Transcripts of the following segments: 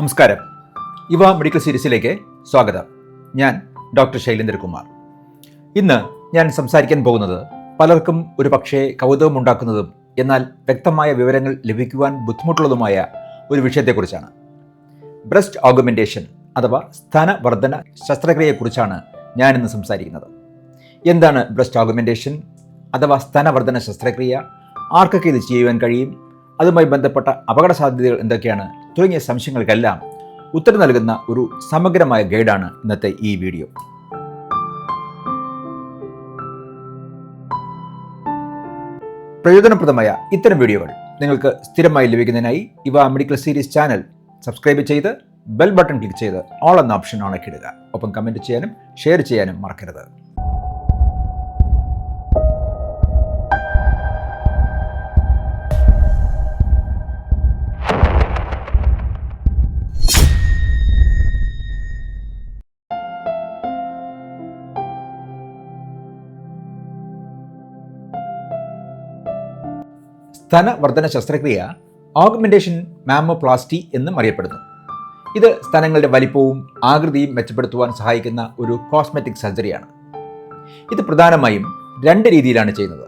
നമസ്കാരം. ഇവ മെഡിക്കൽ സീരീസിലേക്ക് സ്വാഗതം. ഞാൻ ഡോക്ടർ ശൈലേന്ദ്രകുമാർ. ഇന്ന് ഞാൻ സംസാരിക്കാൻ പോകുന്നത് പലർക്കും ഒരു പക്ഷേ കൗതുകമുണ്ടാക്കുന്നതും എന്നാൽ വ്യക്തമായ വിവരങ്ങൾ ലഭിക്കുവാൻ ബുദ്ധിമുട്ടുള്ളതുമായ ഒരു വിഷയത്തെക്കുറിച്ചാണ്. ബ്രസ്റ്റ് ഓഗുമെന്റേഷൻ അഥവാ സ്ഥാനവർദ്ധന ശസ്ത്രക്രിയയെക്കുറിച്ചാണ് ഞാനിന്ന് സംസാരിക്കുന്നത്. എന്താണ് ബ്രസ്റ്റ് ഓഗുമെന്റേഷൻ അഥവാ സ്ഥാനവർദ്ധന ശസ്ത്രക്രിയ? ആർക്കൊക്കെ ഇത് ചെയ്യുവാൻ കഴിയും? അതുമായി ബന്ധപ്പെട്ട അപകട സാധ്യതകൾ എന്തൊക്കെയാണ്? തുടങ്ങിയ സംശയങ്ങൾക്കെല്ലാം ഉത്തരം നൽകുന്ന ഒരു സമഗ്രമായ ഗൈഡാണ് ഇന്നത്തെ ഈ വീഡിയോ. പ്രയോജനപ്രദമായ ഇത്തരം വീഡിയോകൾ നിങ്ങൾക്ക് സ്ഥിരമായി ലഭിക്കുന്നതിനായി ഇവ മെഡിക്കൽ സീരീസ് ചാനൽ സബ്സ്ക്രൈബ് ചെയ്ത് ബെൽ ബട്ടൺ ക്ലിക്ക് ചെയ്ത് ഓൾ എന്ന ഓപ്ഷൻ ഓണക്കിടുക ഒപ്പം കമന്റ് ചെയ്യാനും ഷെയർ ചെയ്യാനും മറക്കരുത്. സ്തനവർദ്ധന ശസ്ത്രക്രിയ ഓഗ്മെന്റേഷൻ മാമോപ്ലാസ്റ്റി എന്നും അറിയപ്പെടുന്നു. ഇത് സ്തനങ്ങളുടെ വലിപ്പവും ആകൃതിയും മെച്ചപ്പെടുത്തുവാൻ സഹായിക്കുന്ന ഒരു കോസ്മെറ്റിക് സർജറിയാണ് ഇത് പ്രധാനമായും രണ്ട് രീതിയിലാണ് ചെയ്യുന്നത്.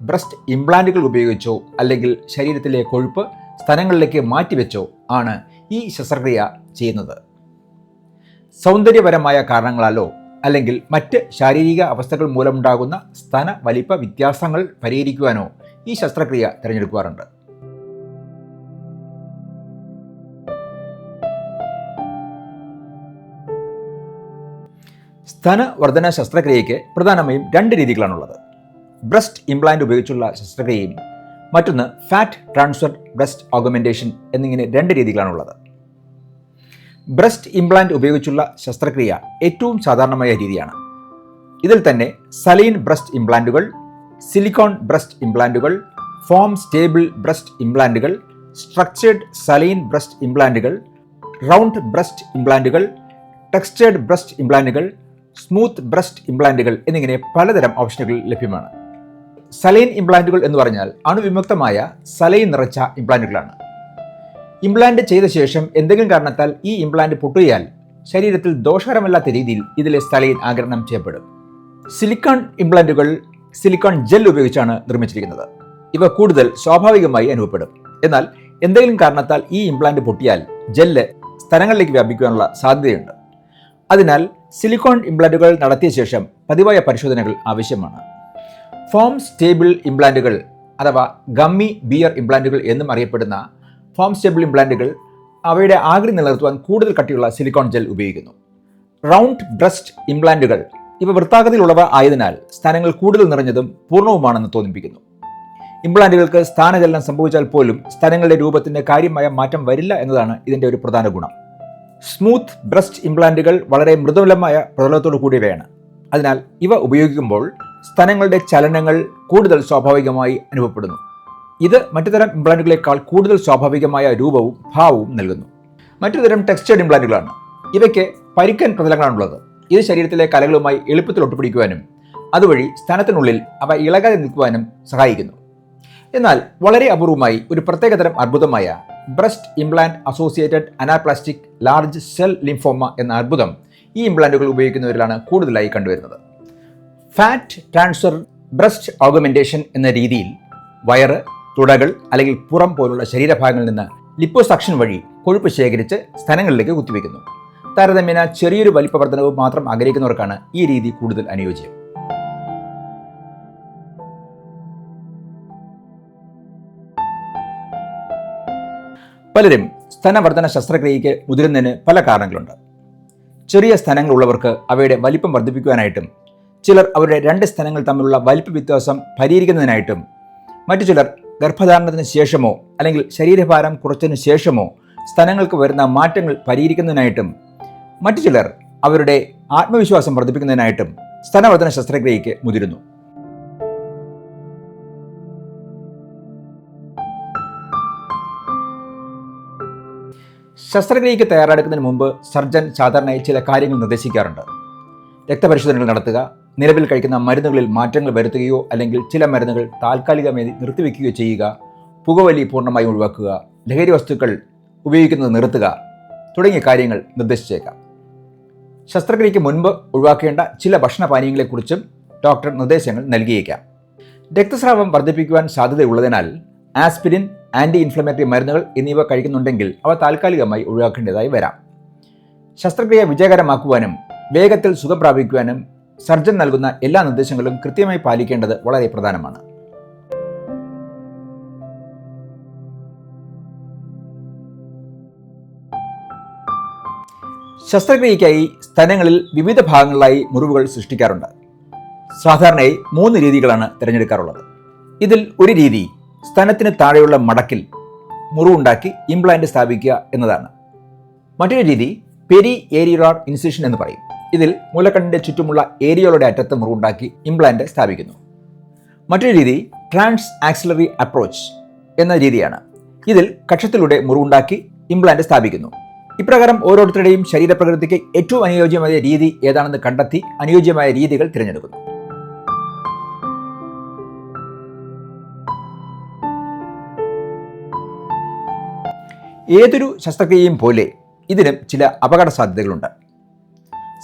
ബ്രസ്റ്റ് ഇംപ്ലാന്റുകൾ ഉപയോഗിച്ചോ അല്ലെങ്കിൽ ശരീരത്തിലെ കൊഴുപ്പ് സ്തനങ്ങളിലേക്ക് മാറ്റിവെച്ചോ ആണ് ഈ ശസ്ത്രക്രിയ ചെയ്യുന്നത്. സൗന്ദര്യപരമായ കാരണങ്ങളാലോ അല്ലെങ്കിൽ മറ്റ് ശാരീരിക അവസ്ഥകൾ മൂലമുണ്ടാകുന്ന സ്തന വലിപ്പ വ്യത്യാസങ്ങൾ പരിഹരിക്കുവാനോ ഈ ശസ്ത്രക്രിയ തിരഞ്ഞെടുക്കാറുണ്ട് സ്തനവർദ്ധന ശസ്ത്രക്രിയയ്ക്ക് പ്രധാനമായും രണ്ട് രീതികളാണുള്ളത്. ബ്രസ്റ്റ് ഇംപ്ലാന്റ് ഉപയോഗിച്ചുള്ള ശസ്ത്രക്രിയയും മറ്റൊന്ന് ഫാറ്റ് ട്രാൻസ്ഫർ ബ്രസ്റ്റ് ഓഗമെന്റേഷൻ എന്നിങ്ങനെ രണ്ട് രീതികളാണുള്ളത്. ബ്രസ്റ്റ് ഇംപ്ലാന്റ് ഉപയോഗിച്ചുള്ള ശസ്ത്രക്രിയ ഏറ്റവും സാധാരണമായ രീതിയാണ്. ഇതിൽ തന്നെ സലീൻ ബ്രസ്റ്റ് ഇംപ്ലാന്റുകൾ സിലിക്കോൺ ബ്രസ്റ്റ് ഇംപ്ലാന്റുകൾ ഫോം സ്റ്റേബിൾ ബ്രസ്റ്റ് ഇംപ്ലാന്റുകൾ സ്ട്രക്ചേർഡ് സലീൻ ബ്രസ്റ്റ് ഇംപ്ലാന്റുകൾ റൗണ്ട് ബ്രസ്റ്റ് ഇംപ്ലാന്റുകൾ ടെക്സ്റ്റേർഡ് ബ്രസ്റ്റ് ഇംപ്ലാന്റുകൾ സ്മൂത്ത് ബ്രസ്റ്റ് ഇംപ്ലാന്റുകൾ എന്നിങ്ങനെ പലതരം ഓപ്ഷനുകൾ ലഭ്യമാണ്. സലൈൻ ഇംപ്ലാന്റുകൾ എന്ന് പറഞ്ഞാൽ അണുവിമുക്തമായ സലൈൻ നിറച്ച ഇംപ്ലാന്റുകളാണ്. ഇംപ്ലാന്റ് ചെയ്ത ശേഷം എന്തെങ്കിലും കാരണത്താൽ ഈ ഇംപ്ലാന്റ് പൊട്ടുകയാൽ ശരീരത്തിൽ ദോഷകരമല്ലാത്ത രീതിയിൽ ഇതിലെ സലൈൻ ആഗിരണം ചെയ്യപ്പെടും. സിലിക്കോൺ ഇംപ്ലാന്റുകൾ സിലിക്കോൺ ജെൽ ഉപയോഗിച്ചാണ് നിർമ്മിച്ചിരിക്കുന്നത്. ഇവ കൂടുതൽ സ്വാഭാവികമായി അനുഭവപ്പെടും. എന്നാൽ എന്തെങ്കിലും കാരണത്താൽ ഈ ഇംപ്ലാന്റ് പൊട്ടിയാൽ ജെല്ല് സ്ഥലങ്ങളിലേക്ക് വ്യാപിക്കുവാനുള്ള സാധ്യതയുണ്ട്. അതിനാൽ സിലിക്കോൺ ഇംപ്ലാന്റുകൾ നടത്തിയ ശേഷം പതിവായ പരിശോധനകൾ ആവശ്യമാണ്. ഫോം സ്റ്റേബിൾ ഇംപ്ലാന്റുകൾ അഥവാ ഗമ്മി ബിയർ ഇംപ്ലാന്റുകൾ എന്നും അറിയപ്പെടുന്ന ഫോം സ്റ്റേബിൾ ഇംപ്ലാന്റുകൾ അവയുടെ ആകൃതി നിലനിർത്തുവാൻ കൂടുതൽ കട്ടിയുള്ള സിലിക്കോൺ ജെൽ ഉപയോഗിക്കുന്നു. റൗണ്ട് ബ്രസ്റ്റ് ഇംപ്ലാന്റുകൾ ഇവ വൃത്താകൃതിയിലുള്ളവ ആയതിനാൽ സ്ഥാനങ്ങൾ കൂടുതൽ നിറഞ്ഞതും പൂർണവുമാണെന്ന് തോന്നിപ്പിക്കുന്നു. ഇംപ്ലാന്റുകൾക്ക് സ്ഥാനചലനം സംഭവിച്ചാൽ പോലും സ്ഥലങ്ങളുടെ രൂപത്തിന്റെ കാര്യമായ മാറ്റം വരില്ല എന്നതാണ് ഇതിന്റെ ഒരു പ്രധാന ഗുണം. സ്മൂത്ത് ബ്രസ്റ്റ് ഇംപ്ലാന്റുകൾ വളരെ മൃദുലമായ പ്രതലത്തോടു കൂടിയവയാണ്. അതിനാൽ ഇവ ഉപയോഗിക്കുമ്പോൾ സ്ഥലങ്ങളുടെ ചലനങ്ങൾ കൂടുതൽ സ്വാഭാവികമായി അനുഭവപ്പെടുന്നു. ഇത് മറ്റു തരം ഇംപ്ലാന്റുകളെക്കാൾ കൂടുതൽ സ്വാഭാവികമായ രൂപവും ഭാവവും നൽകുന്നു. മറ്റു തരം ടെക്സ്റ്റേഡ് ഇംപ്ലാന്റുകളാണ്. ഇവയ്ക്ക് പരിക്കൻ പ്രതലങ്ങളാണുള്ളത്. ഇത് ശരീരത്തിലെ കലകളുമായി എളുപ്പത്തിൽ ഒട്ടുപിടിക്കുവാനും അതുവഴി സ്ഥാനത്തിനുള്ളിൽ അവ ഇളകാതെ നിൽക്കുവാനും സഹായിക്കുന്നു. എന്നാൽ വളരെ അപൂർവമായി ഒരു പ്രത്യേകതരം അത്ഭുതമായ breast implant associated anaplastic large cell lymphoma എന്ന അർബുദം ഈ ഇംപ്ലാന്റുകൾ ഉപയോഗിക്കുന്നവരിലാണ് കൂടുതലായി കണ്ടുവരുന്നത്. ഫാറ്റ് ട്രാൻസ്ഫർ ബ്രസ്റ്റ് ഓഗമെന്റേഷൻ എന്ന രീതിയിൽ വയറ് തുടകൾ അല്ലെങ്കിൽ പുറം പോലുള്ള ശരീരഭാഗങ്ങളിൽ നിന്ന് ലിപ്പോസക്ഷൻ വഴി കൊഴുപ്പ് ശേഖരിച്ച് സ്ഥലങ്ങളിലേക്ക് കുത്തിവെക്കുന്നു. താരതമ്യേന ചെറിയൊരു വലിപ്പ മാത്രം ആഗ്രഹിക്കുന്നവർക്കാണ് ഈ രീതി കൂടുതൽ അനുയോജ്യം. പലരും സ്തനവർദ്ധന ശസ്ത്രക്രിയയ്ക്ക് മുതിരുന്നതിന് പല കാരണങ്ങളുണ്ട്. ചെറിയ സ്ഥലങ്ങളുള്ളവർക്ക് അവയുടെ വലിപ്പം വർദ്ധിപ്പിക്കുവാനായിട്ടും ചിലർ അവരുടെ രണ്ട് സ്ഥലങ്ങൾ തമ്മിലുള്ള വലിപ്പ വ്യത്യാസം പരിഹരിക്കുന്നതിനായിട്ടും മറ്റു ചിലർ ഗർഭധാരണത്തിന് ശേഷമോ അല്ലെങ്കിൽ ശരീരഭാരം കുറച്ചതിന് ശേഷമോ സ്ഥലങ്ങൾക്ക് വരുന്ന മാറ്റങ്ങൾ പരിഹരിക്കുന്നതിനായിട്ടും മറ്റു ചിലർ അവരുടെ ആത്മവിശ്വാസം വർദ്ധിപ്പിക്കുന്നതിനായിട്ടും സ്തനവർദ്ധന ശസ്ത്രക്രിയയ്ക്ക് മുതിരുന്നു. ശസ്ത്രക്രിയയ്ക്ക് തയ്യാറെടുക്കുന്നതിന് മുമ്പ് സർജൻ സാധാരണയായി ചില കാര്യങ്ങൾ നിർദ്ദേശിക്കാറുണ്ട്. രക്തപരിശോധനകൾ നടത്തുക നിലവിൽ കഴിക്കുന്ന മരുന്നുകളിൽ മാറ്റങ്ങൾ വരുത്തുകയോ അല്ലെങ്കിൽ ചില മരുന്നുകൾ താൽക്കാലികമായി നിർത്തിവെക്കുകയോ ചെയ്യുക പുകവലി പൂർണമായും ഒഴിവാക്കുക ലഹരി വസ്തുക്കൾ ഉപയോഗിക്കുന്നത് നിർത്തുക തുടങ്ങിയ കാര്യങ്ങൾ നിർദ്ദേശിച്ചേക്കാം. ശസ്ത്രക്രിയയ്ക്ക് മുൻപ് ഒഴിവാക്കേണ്ട ചില ഭക്ഷണപാനീയങ്ങളെക്കുറിച്ചും ഡോക്ടർ നിർദ്ദേശങ്ങൾ നൽകിയേക്കാം. രക്തസ്രാവം വർദ്ധിപ്പിക്കുവാൻ സാധ്യതയുള്ളതിനാൽ ആസ്പിരിൻ ആന്റി ഇൻഫ്ലമേറ്ററി മരുന്നുകൾ എന്നിവ കഴിക്കുന്നുണ്ടെങ്കിൽ അവ താൽക്കാലികമായി ഒഴിവാക്കേണ്ടതായി വരാം. ശസ്ത്രക്രിയ വിജയകരമാക്കുവാനും വേഗത്തിൽ സുഖം പ്രാപിക്കുവാനും സർജൻ നൽകുന്ന എല്ലാ നിർദ്ദേശങ്ങളും കൃത്യമായി പാലിക്കേണ്ടത് വളരെ പ്രധാനമാണ്. ശസ്ത്രക്രിയയ്ക്കായി സ്ഥലങ്ങളിൽ വിവിധ ഭാഗങ്ങളിലായി മുറിവുകൾ സൃഷ്ടിക്കാറുണ്ട്. സാധാരണയായി മൂന്ന് രീതികളാണ് തിരഞ്ഞെടുക്കാറുള്ളത്. ഇതിൽ ഒരു രീതി സ്തനത്തിന് താഴെയുള്ള മടക്കിൽ മുറിവുണ്ടാക്കി ഇംപ്ലാന്റ് സ്ഥാപിക്കുക എന്നതാണ്. മറ്റൊരു രീതി പെരി ഏരിയോളാർ ഇൻസിഷൻ എന്ന് പറയും. ഇതിൽ മൂലക്കണ്ണിന്റെ ചുറ്റുമുള്ള ഏരിയകളുടെ അറ്റത്ത് മുറിവുണ്ടാക്കി ഇംപ്ലാന്റ് സ്ഥാപിക്കുന്നു. മറ്റൊരു രീതി ട്രാൻസ് ആക്സിലറി അപ്രോച്ച് എന്ന രീതിയാണ്. ഇതിൽ കക്ഷത്തിലൂടെ മുറിവുണ്ടാക്കി ഇംപ്ലാന്റ് സ്ഥാപിക്കുന്നു. ഇപ്രകാരം ഓരോരുത്തരുടെയും ശരീരപ്രകൃതിക്ക് ഏറ്റവും അനുയോജ്യമായ രീതി ഏതാണെന്ന് കണ്ടെത്തി അനുയോജ്യമായ രീതികൾ തിരഞ്ഞെടുക്കുന്നു. ഏതൊരു ശസ്ത്രക്രിയയും പോലെ ഇതിനും ചില അപകട സാധ്യതകളുണ്ട്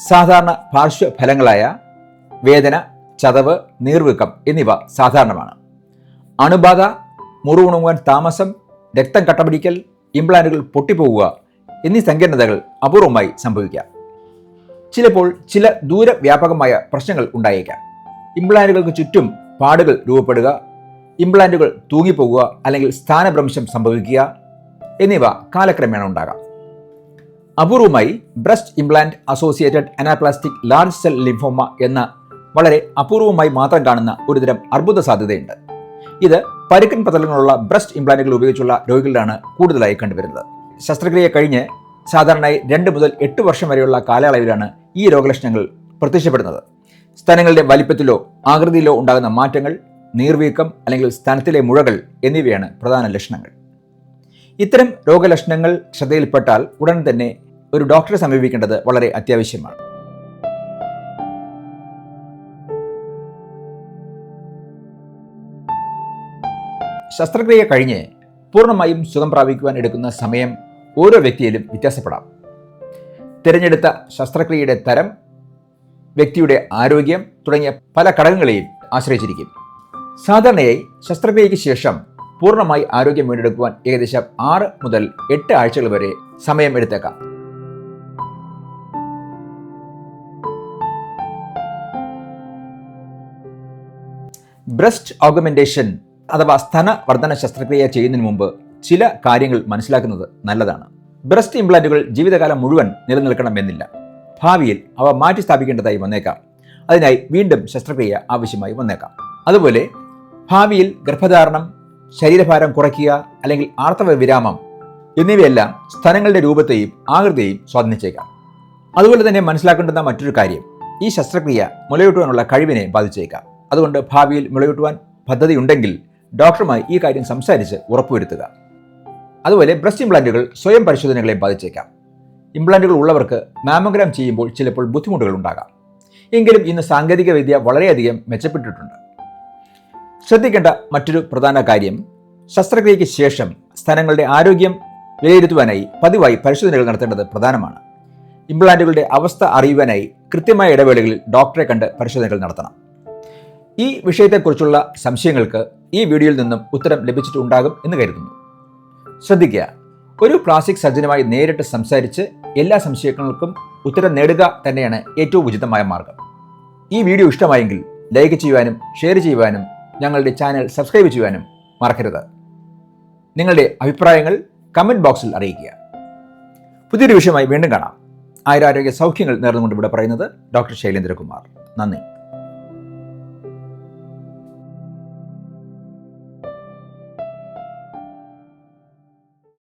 സാധാരണ പാർശ്വഫലങ്ങളായ വേദന ചതവ് നീർവീക്കം എന്നിവ സാധാരണമാണ്. അണുബാധ മുറിവുണങ്ങുവാൻ താമസം രക്തം കട്ടപിടിക്കൽ ഇംപ്ലാന്റുകൾ പൊട്ടിപ്പോവുക എന്നീ സങ്കീർണതകൾ അപൂർവമായി സംഭവിക്കാം. ചിലപ്പോൾ ചില ദൂരവ്യാപകമായ പ്രശ്നങ്ങൾ ഉണ്ടായേക്കാം. ഇംപ്ലാന്റുകൾക്ക് ചുറ്റും പാടുകൾ രൂപപ്പെടുക ഇംപ്ലാന്റുകൾ തൂങ്ങിപ്പോകുക അല്ലെങ്കിൽ സ്ഥാനഭ്രംശം സംഭവിക്കുക എന്നിവ കാലക്രമേണ ഉണ്ടാകാം. അപൂർവമായി breast implant associated anaplastic large cell lymphoma എന്ന വളരെ അപൂർവമായി മാത്രം കാണുന്ന ഒരുതരം അർബുദ സാധ്യതയുണ്ട്. ഇത് പരുക്കൻ പതലങ്ങളുള്ള ബ്രസ്റ്റ് ഇംപ്ലാന്റുകൾ ഉപയോഗിച്ചുള്ള രോഗികളിലാണ് കൂടുതലായി കണ്ടുവരുന്നത്. ശസ്ത്രക്രിയ കഴിഞ്ഞ് സാധാരണയായി രണ്ട് മുതൽ എട്ട് വർഷം വരെയുള്ള കാലയളവിലാണ് ഈ രോഗലക്ഷണങ്ങൾ പ്രത്യക്ഷപ്പെടുന്നത്. സ്ഥലങ്ങളുടെ വലിപ്പത്തിലോ ആകൃതിയിലോ ഉണ്ടാകുന്ന മാറ്റങ്ങൾ നീർവീക്കം അല്ലെങ്കിൽ സ്തനത്തിലെ മുഴകൾ എന്നിവയാണ് പ്രധാന ലക്ഷണങ്ങൾ. ഇത്തരം രോഗലക്ഷണങ്ങൾ ശ്രദ്ധയിൽപ്പെട്ടാൽ ഉടൻ തന്നെ ഒരു ഡോക്ടറെ സമീപിക്കേണ്ടത് വളരെ അത്യാവശ്യമാണ്. ശസ്ത്രക്രിയ കഴിഞ്ഞ് പൂർണമായും സുഖം പ്രാപിക്കുവാൻ എടുക്കുന്ന സമയം ഓരോ വ്യക്തിയിലും വ്യത്യാസപ്പെടാം. തിരഞ്ഞെടുത്ത ശസ്ത്രക്രിയയുടെ തരം വ്യക്തിയുടെ ആരോഗ്യം തുടങ്ങിയ പല ഘടകങ്ങളെയും ആശ്രയിച്ചിരിക്കും. സാധാരണയായി ശസ്ത്രക്രിയയ്ക്ക് ശേഷം പൂർണമായി ആരോഗ്യം വീണ്ടെടുക്കുവാൻ ഏകദേശം ആറ് മുതൽ എട്ട് ആഴ്ചകൾ വരെ സമയം എടുത്തേക്കാം. ബ്രസ്റ്റ് ഓഗമെന്റേഷൻ അഥവാ സ്തനവർദ്ധന ശസ്ത്രക്രിയ ചെയ്യുന്നതിന് മുമ്പ് ചില കാര്യങ്ങൾ മനസ്സിലാക്കുന്നത് നല്ലതാണ്. ബ്രസ്റ്റ് ഇംപ്ലാന്റുകൾ ജീവിതകാലം മുഴുവൻ നിലനിൽക്കണമെന്നില്ല. ഭാവിയിൽ അവ മാറ്റി സ്ഥാപിക്കേണ്ടതായി വന്നേക്കാം. അതിനായി വീണ്ടും ശസ്ത്രക്രിയ ആവശ്യമായി വന്നേക്കാം. അതുപോലെ ഭാവിയിൽ ഗർഭധാരണം ശരീരഭാരം കുറയ്ക്കുക അല്ലെങ്കിൽ ആർത്തവ വിരാമം എന്നിവയെല്ലാം സ്ഥലങ്ങളുടെ രൂപത്തെയും ആകൃതിയെയും സ്വാധീനിച്ചേക്കാം. അതുപോലെ തന്നെ മനസ്സിലാക്കേണ്ടുന്ന മറ്റൊരു കാര്യം ഈ ശസ്ത്രക്രിയ മുലയൂട്ടുവാനുള്ള കഴിവിനെ ബാധിച്ചേക്കാം. അതുകൊണ്ട് ഭാവിയിൽ മുലയൂട്ടുവാൻ പദ്ധതിയുണ്ടെങ്കിൽ ഡോക്ടറുമായി ഈ കാര്യം സംസാരിച്ച് ഉറപ്പുവരുത്തുക. അതുപോലെ ബ്രസ്റ്റ് ഇംപ്ലാന്റുകൾ സ്വയം പരിശോധനകളെ ബാധിച്ചേക്കാം. ഇംപ്ലാന്റുകൾ ഉള്ളവർക്ക് മാമോഗ്രാം ചെയ്യുമ്പോൾ ചിലപ്പോൾ ബുദ്ധിമുട്ടുകൾ ഉണ്ടാകാം. എങ്കിലും ഇന്ന് സാങ്കേതികവിദ്യ വളരെയധികം മെച്ചപ്പെട്ടിട്ടുണ്ട്. ശ്രദ്ധിക്കേണ്ട മറ്റൊരു പ്രധാന കാര്യം ശസ്ത്രക്രിയയ്ക്ക് ശേഷം സ്ഥലങ്ങളുടെ ആരോഗ്യം വിലയിരുത്തുവാനായി പതിവായി പരിശോധനകൾ നടത്തേണ്ടത് പ്രധാനമാണ്. ഇംപ്ലാന്റുകളുടെ അവസ്ഥ അറിയുവാനായി കൃത്യമായ ഇടവേളകളിൽ ഡോക്ടറെ കണ്ട് പരിശോധനകൾ നടത്തണം. ഈ വിഷയത്തെക്കുറിച്ചുള്ള സംശയങ്ങൾക്ക് ഈ വീഡിയോയിൽ നിന്നും ഉത്തരം ലഭിച്ചിട്ടുണ്ടാകും എന്ന് കരുതുന്നു. ശ്രദ്ധിക്കുക. ഒരു പ്ലാസ്റ്റിക് സർജനുമായി നേരിട്ട് സംസാരിച്ച് എല്ലാ സംശയങ്ങൾക്കും ഉത്തരം നേടുക തന്നെയാണ് ഏറ്റവും ഉചിതമായ മാർഗം. ഈ വീഡിയോ ഇഷ്ടമായെങ്കിൽ ലൈക്ക് ചെയ്യുവാനും ഷെയർ ചെയ്യുവാനും ഞങ്ങളുടെ ചാനൽ സബ്സ്ക്രൈബ് ചെയ്യുവാനും മറക്കരുത്. നിങ്ങളുടെ അഭിപ്രായങ്ങൾ കമന്റ് ബോക്സിൽ അറിയിക്കുക. പുതിയൊരു വിഷയമായി വീണ്ടും കാണാം. ആയുരാരോഗ്യ സൗഖ്യങ്ങൾ നേർന്നുകൊണ്ട് ഇവിടെ പറയുന്നത് ഡോക്ടർ ശൈലേന്ദ്രകുമാർ. നന്ദി.